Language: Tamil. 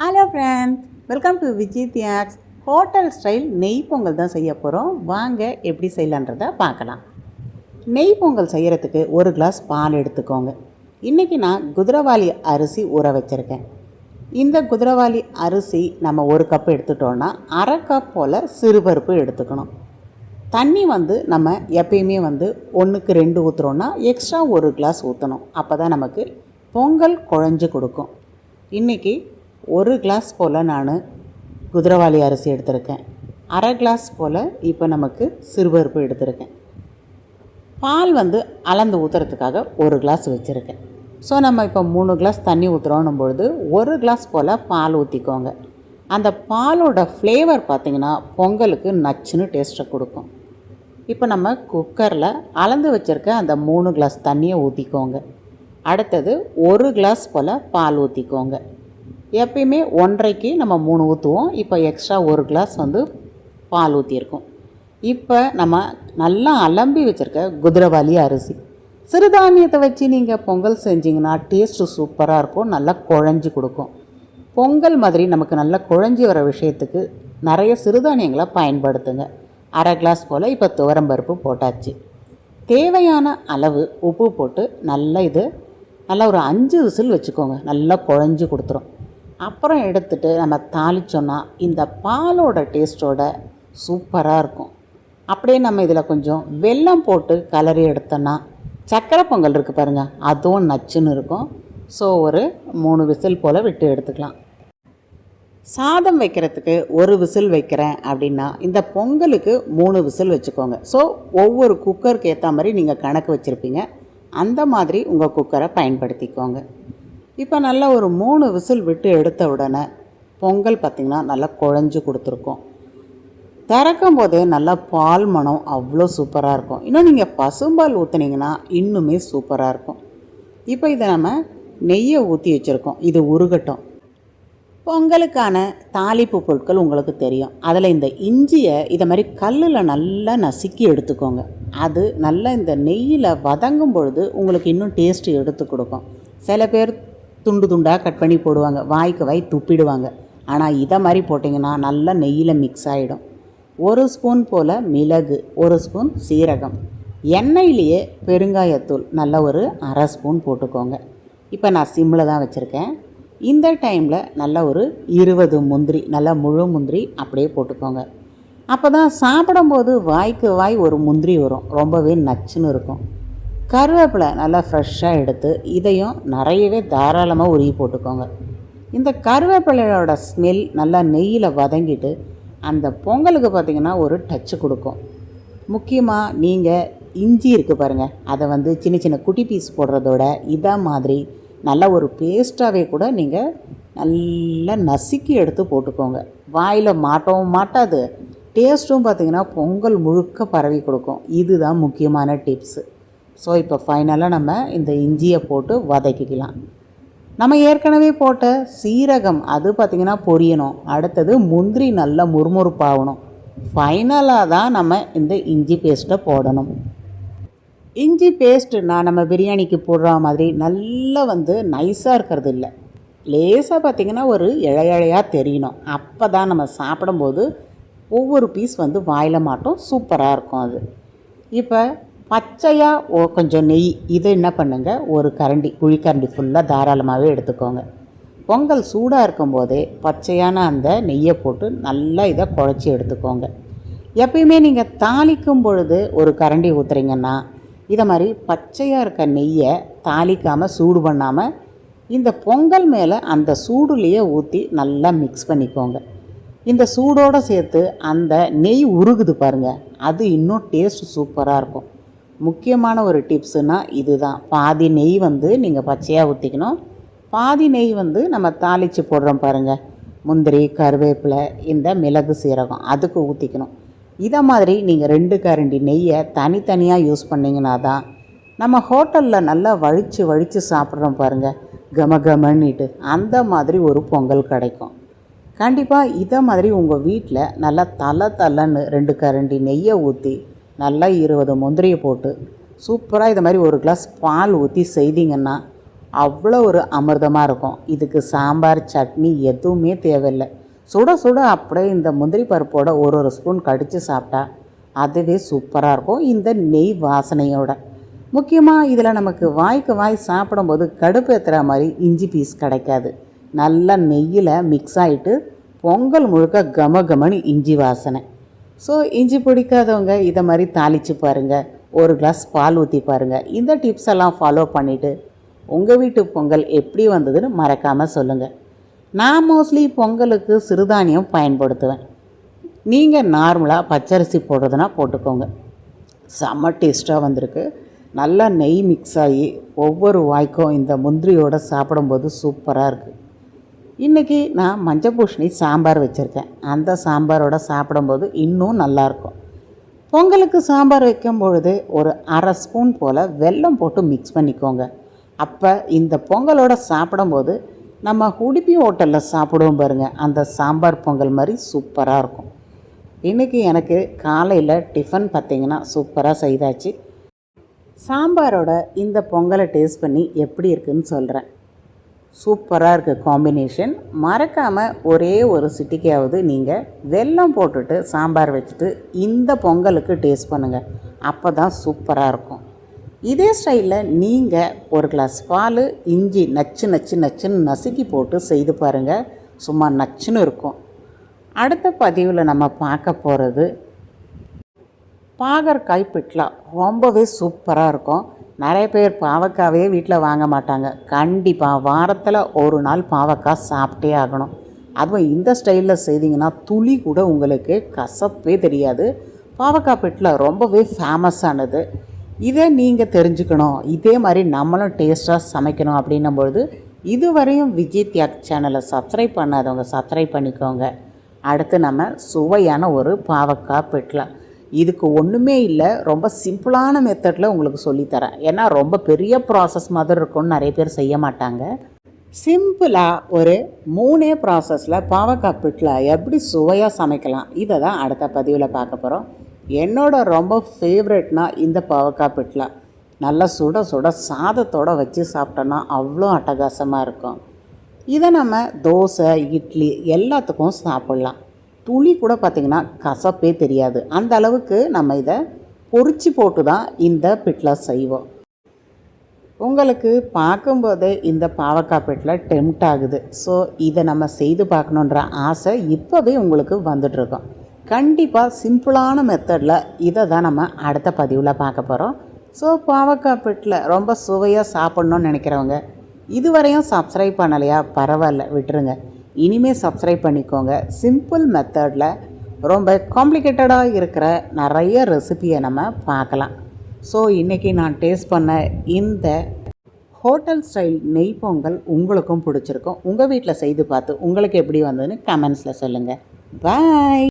Hello friends welcome to Vijay தியாக்ஸ் hotel style நெய் பொங்கல் தான் செய்ய போகிறோம் வாங்க எப்படி செய்யலான்றதை பார்க்கலாம். நெய் பொங்கல் செய்கிறதுக்கு ஒரு கிளாஸ் பால் எடுத்துக்கோங்க. இன்றைக்கி நான் குதிரவாளி அரிசி ஊற வச்சுருக்கேன். இந்த குதிரவாளி அரிசி நம்ம ஒரு கப் எடுத்துட்டோன்னா அரை கப் போல் சிறுபருப்பு எடுத்துக்கணும். தண்ணி வந்து நம்ம எப்பயுமே வந்து ஒன்றுக்கு ரெண்டு ஊற்றுறோன்னா எக்ஸ்ட்ரா ஒரு கிளாஸ் ஊற்றணும் அப்போ தான் நமக்கு பொங்கல் குழஞ்சு கொடுக்கும். இன்றைக்கி ஒரு கிளாஸ் போல் நான் குதிரவாளி அரிசி எடுத்திருக்கேன். அரை கிளாஸ் போல் இப்போ நமக்கு சிறுபருப்பு எடுத்திருக்கேன். பால் வந்து அளந்து ஊற்றுறதுக்காக ஒரு கிளாஸ் வச்சுருக்கேன். ஸோ நம்ம இப்போ மூணு கிளாஸ் தண்ணி ஊற்றுறோன்னும் பொழுது ஒரு கிளாஸ் போல் பால் ஊற்றிக்கோங்க அந்த பாலோட ஃப்ளேவர் பார்த்திங்கன்னா பொங்கலுக்கு நச்சுன்னு டேஸ்ட்டை கொடுக்கும். இப்போ நம்ம குக்கரில் அளந்து வச்சுருக்க அந்த மூணு கிளாஸ் தண்ணியை ஊற்றிக்கோங்க அடுத்தது ஒரு கிளாஸ் போல் பால் ஊற்றிக்கோங்க எப்பயுமே ஒன்றரைக்கு நம்ம மூணு ஊற்றுவோம் இப்போ எக்ஸ்ட்ரா ஒரு கிளாஸ் வந்து பால் ஊற்றியிருக்கோம் இப்போ நம்ம நல்லா அலம்பி வச்சுருக்க குதிரவாளி அரிசி. சிறுதானியத்தை வச்சு நீங்கள் பொங்கல் செஞ்சிங்கன்னா டேஸ்ட்டு சூப்பராக இருக்கும். நல்லா குழஞ்சி கொடுக்கும். பொங்கல் மாதிரி நமக்கு நல்லா குழஞ்சி வர விஷயத்துக்கு நிறைய சிறுதானியங்களை பயன்படுத்துங்க. அரை கிளாஸ் போல் இப்போ துவரம்பருப்பு போட்டாச்சு. தேவையான அளவு உப்பு போட்டு நல்லா இது நல்லா ஒரு அஞ்சு விசில் வச்சுக்கோங்க. நல்லா குழஞ்சி கொடுத்துரும். அப்புறம் எடுத்துட்டு நம்ம தாளிச்சோன்னா இந்த பாலோட டேஸ்ட்டோட சூப்பராக இருக்கும். அப்படியே நம்ம இதில் கொஞ்சம் வெல்லம் போட்டு கலரி எடுத்தோன்னா சக்கரை பொங்கல் இருக்குது பாருங்கள் அதுவும் நச்சுன்னு இருக்கும். ஸோ ஒரு மூணு விசில் போல் விட்டு எடுத்துக்கலாம். சாதம் வைக்கிறதுக்கு ஒரு விசில் வைக்கிறேன் அப்படின்னா இந்த பொங்கலுக்கு மூணு விசில் வச்சுக்கோங்க. ஸோ ஒவ்வொரு குக்கருக்கு ஏற்ற மாதிரி நீங்கள் கணக்கு வச்சுருப்பீங்க. அந்த மாதிரி உங்கள் குக்கரை பயன்படுத்திக்கோங்க. இப்போ நல்லா ஒரு மூணு விசில் விட்டு எடுத்த உடனே பொங்கல் பார்த்திங்கன்னா நல்லா குழஞ்சு கொடுத்துருக்கோம். திறக்கும் போதே நல்லா பால் மணம் அவ்வளோ சூப்பராக இருக்கும். இன்னும் நீங்கள் பசும்பால் ஊற்றுனீங்கன்னா இன்னுமே சூப்பராக இருக்கும். இப்போ இதை நம்ம நெய்யை ஊற்றி வச்சுருக்கோம். இது உருகட்டும். பொங்கலுக்கான தாளிப்பு பொருட்கள் உங்களுக்கு தெரியும். அதில் இந்த இஞ்சியை இதை மாதிரி கல்லில் நல்லா நசுக்கி எடுத்துக்கோங்க. அது நல்லா இந்த நெய்யில் வதங்கும் பொழுது உங்களுக்கு இன்னும் டேஸ்ட்டு எடுத்து கொடுக்கும். சில பேர் துண்டு துண்டாக கட் பண்ணி போடுவாங்க. வாய்க்கு வாய் துப்பிடுவாங்க. ஆனால் இதை மாதிரி போட்டிங்கன்னா நல்லா நெய்யில் மிக்ஸ் ஆகிடும் ஒரு ஸ்பூன் போல் மிளகு ஒரு ஸ்பூன் சீரகம். எண்ணெயிலேயே பெருங்காயத்தூள் நல்ல ஒரு அரை ஸ்பூன் போட்டுக்கோங்க. இப்போ நான் சிம்மில் தான் வச்சுருக்கேன். இந்த டைமில் நல்ல ஒரு இருபது முந்திரி நல்லா முழு முந்திரி அப்படியே போட்டுக்கோங்க. அப்போ தான் சாப்பிடும்போது வாய்க்கு வாய் ஒரு முந்திரி வரும். ரொம்பவே நச்சுன்னு இருக்கும். கருவேப்பிலை நல்லா ஃப்ரெஷ்ஷாக எடுத்து இதையும் நிறையவே தாராளமாக உருகி போட்டுக்கோங்க. இந்த கருவேப்பிலையோட ஸ்மெல் நல்லா நெய்யில் வதங்கிட்டு அந்த பொங்கலுக்கு பார்த்திங்கன்னா ஒரு டச்சு கொடுக்கும். முக்கியமாக நீங்கள் இஞ்சி இருக்குது பாருங்கள் அதை வந்து சின்ன சின்ன குட்டி பீஸ் போடுறதோட இதை மாதிரி நல்ல ஒரு பேஸ்ட்டாகவே கூட நீங்கள் நல்லா நசுக்கி எடுத்து போட்டுக்கோங்க. வாயில் மாட்டவும் மாட்டாது டேஸ்ட்டும் பார்த்திங்கன்னா பொங்கல் முழுக்க பரவி கொடுக்கும். இதுதான் முக்கியமான டிப்ஸு ஸோ இப்போ ஃபைனலாக நம்ம இந்த இஞ்சியை போட்டு வதக்கிக்கலாம். நம்ம ஏற்கனவே போட்ட சீரகம் அது பார்த்திங்கன்னா பொரியணும். அடுத்தது முந்திரி நல்லா முறுமுறுப்பாகணும். ஃபைனலாக தான் நம்ம இந்த இஞ்சி பேஸ்ட்டை போடணும். இஞ்சி பேஸ்ட்டுனா நம்ம பிரியாணிக்கு போடுற மாதிரி நல்லா வந்து நைஸாக இருக்கிறது இல்லை. லேசாக பார்த்திங்கன்னா ஒரு இழையழையாக தெரியணும். அப்போ தான் நம்ம சாப்பிடும்போது ஒவ்வொரு பீஸ் வந்து வாயில் மாட்டோம் சூப்பராக இருக்கும் அது. இப்போ பச்சையாக ஓ கொஞ்சம் நெய். இதை என்ன பண்ணுங்கள் ஒரு கரண்டி குழிக்கரண்டி ஃபுல்லாக தாராளமாகவே எடுத்துக்கோங்க. பொங்கல் சூடாக இருக்கும்போதே பச்சையான அந்த நெய்யை போட்டு நல்லா இதை குழச்சி எடுத்துக்கோங்க. எப்பயுமே நீங்கள் தாளிக்கும் பொழுது ஒரு கரண்டி ஊற்றுறீங்கன்னா இதை மாதிரி பச்சையாக இருக்க நெய்யை தாளிக்காமல் சூடு பண்ணாமல் இந்த பொங்கல் மேலே அந்த சூடுலேயே ஊற்றி நல்லா மிக்ஸ் பண்ணிக்கோங்க. இந்த சூடோடு சேர்த்து அந்த நெய் உருகுது பாருங்கள் அது இன்னும் டேஸ்ட் சூப்பராக இருக்கும். முக்கியமான ஒரு டிப்ஸுனால் இதுதான். பாதி நெய் வந்து நீங்கள் பச்சையாக ஊற்றிக்கணும் பாதி நெய் வந்து நம்ம தாளித்து போடுறோம் பாருங்கள் முந்திரி கருவேப்பிலை இந்த மிளகு சீரகம் அதுக்கு ஊற்றிக்கணும் இதை மாதிரி நீங்கள் ரெண்டு கரண்டி நெய்யை தனித்தனியாக யூஸ் பண்ணிங்கன்னா தான் நம்ம ஹோட்டலில் நல்லா வழித்து வழித்து சாப்பிட்றோம் பாருங்கள் கம கமன்னிட்டு அந்த மாதிரி ஒரு பொங்கல் கிடைக்கும். கண்டிப்பாக இதை மாதிரி உங்கள் வீட்டில் நல்லா தலை தலைன்னு ரெண்டு கரண்டி நெய்யை ஊற்றி நல்லா இருபது முந்திரியை போட்டு சூப்பராக இது மாதிரி ஒரு கிளாஸ் பால் ஊற்றி செய்தீங்கன்னா அவ்வளோ ஒரு அமிர்தமாக இருக்கும். இதுக்கு சாம்பார் சட்னி எதுவுமே தேவையில்லை. சுட சுட அப்படியே இந்த முந்திரி பருப்போட ஒரு ஒரு ஸ்பூன் கடித்து சாப்பிட்டா அதுவே சூப்பராக இருக்கும். இந்த நெய் வாசனையோட. முக்கியமாக இதில் நமக்கு வாய்க்கு வாய் சாப்பிடும்போது கடுப்பு ஏற்றுற மாதிரி இஞ்சி பீஸ் கிடைக்காது. நல்லா நெய்யில் மிக்ஸ் ஆகிட்டு பொங்கல் முழுக்க கம கமனு இஞ்சி வாசனை. ஸோ இஞ்சி பிடிக்காதவங்க இதை மாதிரி தாளித்து பாருங்கள் ஒரு கிளாஸ் பால் ஊற்றி பாருங்கள் இந்த டிப்ஸ் எல்லாம் ஃபாலோ பண்ணிவிட்டு உங்கள் வீட்டு பொங்கல் எப்படி வந்ததுன்னு மறக்காமல் சொல்லுங்கள் நான் மோஸ்ட்லி பொங்கலுக்கு சிறுதானியம் பயன்படுத்துவேன். நீங்கள் நார்மலாக பச்சரிசி போடுறதுனா போட்டுக்கோங்க. செம்ம டேஸ்ட்டாக வந்திருக்கு. நல்லா நெய் மிக்ஸ் ஆகி ஒவ்வொரு வாய்க்கும் இந்த முந்திரியோடு சாப்பிடும்போது சூப்பராக இருக்குது இன்றைக்கி நான் மஞ்சள் பூசணி சாம்பார் வச்சுருக்கேன். அந்த சாம்பாரோட சாப்பிடும்போது இன்னும் நல்லாயிருக்கும். பொங்கலுக்கு சாம்பார் வைக்கும் பொழுது ஒரு அரை ஸ்பூன் போல் வெல்லம் போட்டு மிக்ஸ் பண்ணிக்கோங்க. அப்போ இந்த பொங்கலோட சாப்பிடும்போது நம்ம உடுப்பி ஹோட்டலில் சாப்பிடுவோம் பாருங்கள் அந்த சாம்பார் பொங்கல் மாதிரி சூப்பராக இருக்கும். இன்றைக்கி எனக்கு காலையில் டிஃபன் பார்த்திங்கன்னா சூப்பராக செய்தாச்சு. சாம்பாரோட இந்த பொங்கலை டேஸ்ட் பண்ணி எப்படி இருக்குன்னு சொல்கிறேன் சூப்பராக இருக்குது காம்பினேஷன் மறக்காமல் ஒரே ஒரு சிட்டிக்காவது நீங்கள் வெல்லம் போட்டுட்டு சாம்பார் வச்சுட்டு இந்த பொங்கலுக்கு டேஸ்ட் பண்ணுங்கள் அப்போ தான் சூப்பராக இருக்கும். இதே ஸ்டைலில் நீங்கள் ஒரு கிளாஸ் பால் இஞ்சி நச்சு நச்சு நச்சுன்னு நசுக்கி போட்டு செய்து பாருங்கள் சும்மா நச்சுன்னு இருக்கும். அடுத்த பதிவில் நம்ம பார்க்க போகிறது பாகற்காய் பிட்லா. ரொம்பவே சூப்பராக இருக்கும். நிறைய பேர் பாவக்காவே வீட்டில் வாங்க மாட்டாங்க. கண்டிப்பாக வாரத்தில் ஒரு நாள் பாவக்காய் சாப்பிட்டே ஆகணும். அதுவும் இந்த ஸ்டைலில் செய்தீங்கன்னா துளி கூட உங்களுக்கு கசப்பே தெரியாது. பாவக்காய் பெட்டில் ரொம்பவே ஃபேமஸானது இதை நீங்கள் தெரிஞ்சுக்கணும். இதே மாதிரி நம்மளும் டேஸ்ட்டாக சமைக்கணும் அப்படின்னும் பொழுது இதுவரையும் விஜய் தியாக் சேனலை சப்ஸ்கிரைப் பண்ணாதவங்க சப்ஸ்கிரைப் பண்ணிக்கோங்க. அடுத்து நம்ம சுவையான ஒரு பாவக்காய் பெட்டில் இதுக்கு ஒன்றுமே இல்லை ரொம்ப சிம்பிளான மெத்தடில் உங்களுக்கு சொல்லித்தரேன். ஏன்னா ரொம்ப பெரிய ப்ராசஸ் மாதிரி இருக்கும்னு நிறைய பேர் செய்ய மாட்டாங்க. சிம்பிளாக ஒரு மூணே ப்ராசஸில் பாவக்காய் பிட்டில் எப்படி சுவையாக சமைக்கலாம் இதை தான் அடுத்த பதிவில் பார்க்க போகிறோம் என்னோட ரொம்ப ஃபேவரெட்னா இந்த பாவக்காய் பிட்லா. நல்லா சுட சுட சாதத்தோடு வச்சு சாப்பிட்டோன்னா அவ்வளோ அட்டகாசமாக இருக்கும். இதை நம்ம தோசை இட்லி எல்லாத்துக்கும் சாப்பிட்லாம். துளி கூட பார்த்திங்கன்னா கசப்பே தெரியாது. அந்த அளவுக்கு நம்ம இதை பொறிச்சு போட்டு தான் இந்த பிட்லா செய்வோம். உங்களுக்கு பார்க்கும்போதே இந்த பாவக்காய் பிட்டில் டெம்ட் ஆகுது. ஸோ இதை நம்ம செய்து பார்க்கணுன்ற ஆசை இப்போவே உங்களுக்கு வந்துட்ருக்கோம் கண்டிப்பாக சிம்பிளான மெத்தடில் இதை தான் நம்ம அடுத்த பதிவில் பார்க்க போகிறோம் ஸோ பாவக்காய் பிட்டில் ரொம்ப சுவையாக சாப்பிட்ணுன்னு நினைக்கிறவங்க இதுவரையும் சப்ஸ்கிரைப் பண்ணலையா பரவாயில்ல விட்டுருங்க. இனிமேல் சப்ஸ்கிரைப் பண்ணிக்கோங்க. சிம்பிள் மெத்தடில் ரொம்ப காம்ப்ளிகேட்டடாக இருக்கிற நிறைய ரெசிபியை நம்ம பார்க்கலாம். ஸோ இன்றைக்கி நான் டேஸ்ட் பண்ண இந்த ஹோட்டல் ஸ்டைல் நெய் பொங்கல் உங்களுக்கும் பிடிச்சிருக்கும். உங்கள் வீட்டில் செய்து பார்த்து உங்களுக்கு எப்படி வந்ததுன்னு கமெண்ட்ஸில் சொல்லுங்கள் பாய்